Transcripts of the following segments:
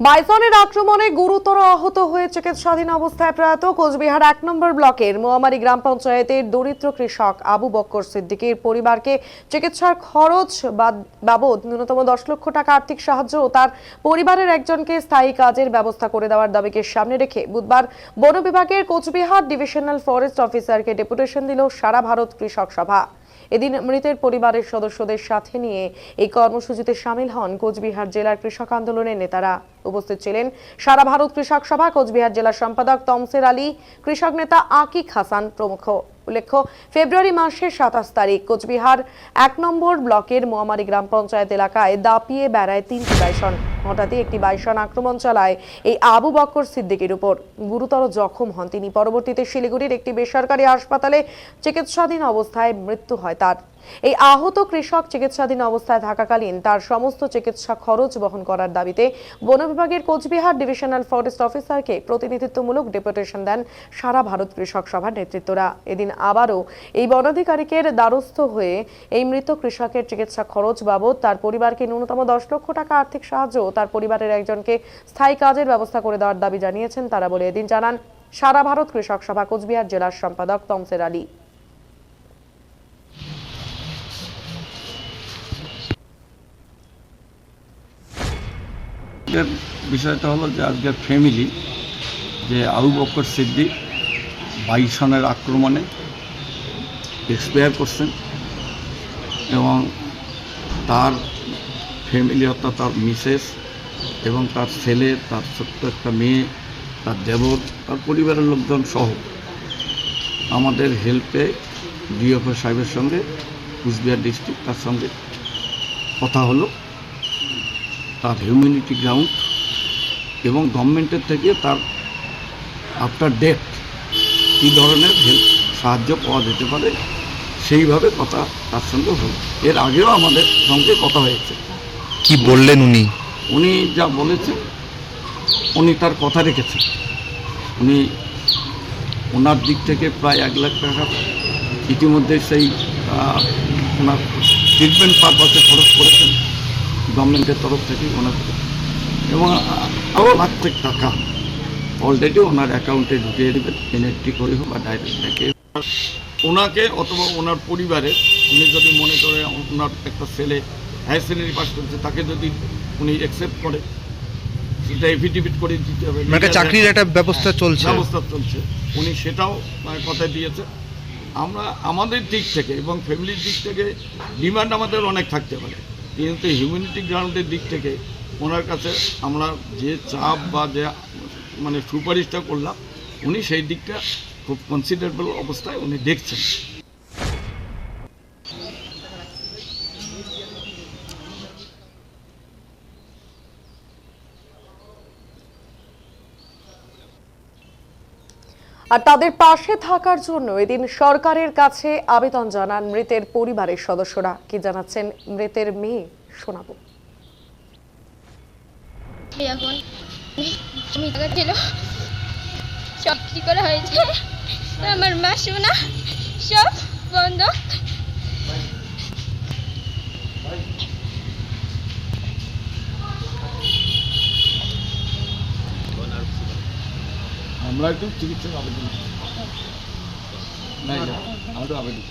বাইসনের আক্রমণে গুরুতর আহত হয়ে চিকিৎসাধীন অবস্থায় প্রয়াত কোচবিহার এক নম্বর ব্লকের মোয়ামারি গ্রাম পঞ্চায়েতের দরিদ্র কৃষক আবু বক্কর সিদ্দিকীর পরিবারকে চিকিৎসার খরচ বাদ- বাবদ ন্যূনতম দশ লক্ষ টাকা আর্থিক সাহায্য ও তার পরিবারের একজনকে স্থায়ী কাজের ব্যবস্থা করে দেওয়ার দাবিকে সামনে রেখে বুধবার বন বিভাগের কোচবিহার ডিভিশনাল ফরেস্ট অফিসারকে ডেপুটেশন দিল সারা ভারত কৃষক সভা। এদিন মৃতের পরিবারের সদস্যদের সাথে নিয়ে এই কর্মসূচিতে সামিল হন কোচবিহার জেলার কৃষক আন্দোলনের নেতারা। উপস্থিত ছিলেন সারা ভারত কৃষক সভা, কোচবিহার জেলার সম্পাদক তমসের আলী, কৃষক নেতা আকিক হাসান প্রমুখ। উল্লেখ্য, ফেব্রুয়ারি মাসের সাতাশ তারিখ কোচবিহার এক নম্বর ব্লকের মোয়ামারি গ্রাম পঞ্চায়েত এলাকায় দাপিয়ে বেড়ায় তিনটি বাইসন হঠাৎই একটি বাইসন আক্রমণ চালায় এই আবু বক্কর সিদ্দিকের উপর। গুরুতর জখম হন তিনি। পরবর্তীতে শিলিগুড়ির একটি বেসরকারি হাসপাতালে চিকিৎসাধীন অবস্থায় মৃত্যু হয় তার। এই আহত কৃষক চিকিৎসাধীন অবস্থায় থাকাকালীন তার সমস্ত চিকিৎসা খরচ বহন করার দাবিতে বন বিভাগের কোচবিহার ডিভিশনাল ফরেস্ট অফিসারকে প্রতিনিধিত্বমূলক ডেপুটেশন দেন সারা ভারত কৃষক সভার নেতৃত্বরা। এদিন আবারও এই বনাধিকারিকের দ্বারস্থ হয়ে এই মৃত কৃষকের চিকিৎসা খরচ বাবদ তার পরিবারকে ন্যূনতম দশ লক্ষ টাকা আর্থিক সাহায্য তার পরিবারের একজনকে স্থায়ী কাজের ব্যবস্থা করে দেওয়ার দাবি জানিয়েছেন তারা বলে এদিন জানান, সারা ভারত কৃষক সভা, কোচবিহার জেলার সম্পাদক তমসের আলী। বিষয়টা হলো যে আজকের ফ্যামিলি যে আবু বকর সিদ্দিক বাইশ সনের আক্রমণে এক্সপায়ার করছেন এবং তার ফ্যামিলি অর্থাৎ তার মিসেস এবং তার ছেলে, তার ছোট্ট একটা মেয়ে, তার দেবর, তার পরিবারের লোকজন সহ আমাদের হেল্পে ডিএফও সাহেবের সঙ্গে কুচবিহার ডিস্ট্রিক্ট তার সঙ্গে কথা হলো। তার হিউম্যানিটি গ্রাউন্ড এবং গভর্নমেন্টের থেকে তার আফটার ডেথ কী ধরনের হেল্প সাহায্য পাওয়া যেতে পারে, সেইভাবে কথা তার সঙ্গে হল। এর আগেও আমাদের সঙ্গে কথা হয়েছে। কি বললেন উনি? উনি যা বলেছেন উনি তার কথা রেখেছেন। উনি ওনার দিক থেকে প্রায় এক লাখ টাকা ইতিমধ্যে সেই ওনার ট্রিটমেন্ট পারপাসে খরচ করেছেন গভর্নমেন্টের তরফ থেকে ওনাকে। এবং আরও লাখ টাকা অলরেডি ওনার অ্যাকাউন্টে ঢুকিয়ে দেবেন এনএফটি করে হোক বা ডাইরেক্ট ব্যাংকে ওনাকে অথবা ওনার পরিবারের, উনি যদি মনে করে ওনার একটা ছেলে হায়ার সেকেন্ডারি পাস করেছে তাকে যদি উনি অ্যাকসেপ্ট করে সেটা এফিডেভিট করে দিতে হবে। মানে একটা চাকরির একটা ব্যবস্থা চলছে। ব্যবস্থা চলছে। উনি সেটাও মানে কথা দিয়েছে। আমরা আমাদের দিক থেকে এবং ফ্যামিলির দিক থেকে ডিমান্ড আমাদের অনেক থাকতে পারে। কিন্তু হিউম্যানিটি গ্রাউন্ডের দিক থেকে ওনার কাছে আমরা যে চাপ বা যে মানে সুপারিশটা করলাম উনি সেই দিকটা খুব কনসিডারেবল অবস্থায় উনি দেখছেন। আর তাদের পাশে থাকার জন্য এদিন সরকারের কাছে আবেদন জানান মৃতের পরিবারের সদস্যরা। কি জানাচ্ছেন মৃতের মেয়ে? শোনাবো। সব কি করা হয়েছে। আমার মা শোনা সব বন্ধ। আমরা একটু চিকিৎসক আবেদন নাই আমাদের আবেদন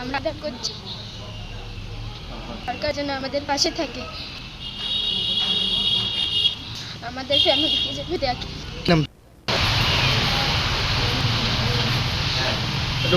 আমরা আদার করছি। সরকার যেন আমাদের পাশে থাকে। আমাদের ফ্যামিলিকে যেন দেখে। নাম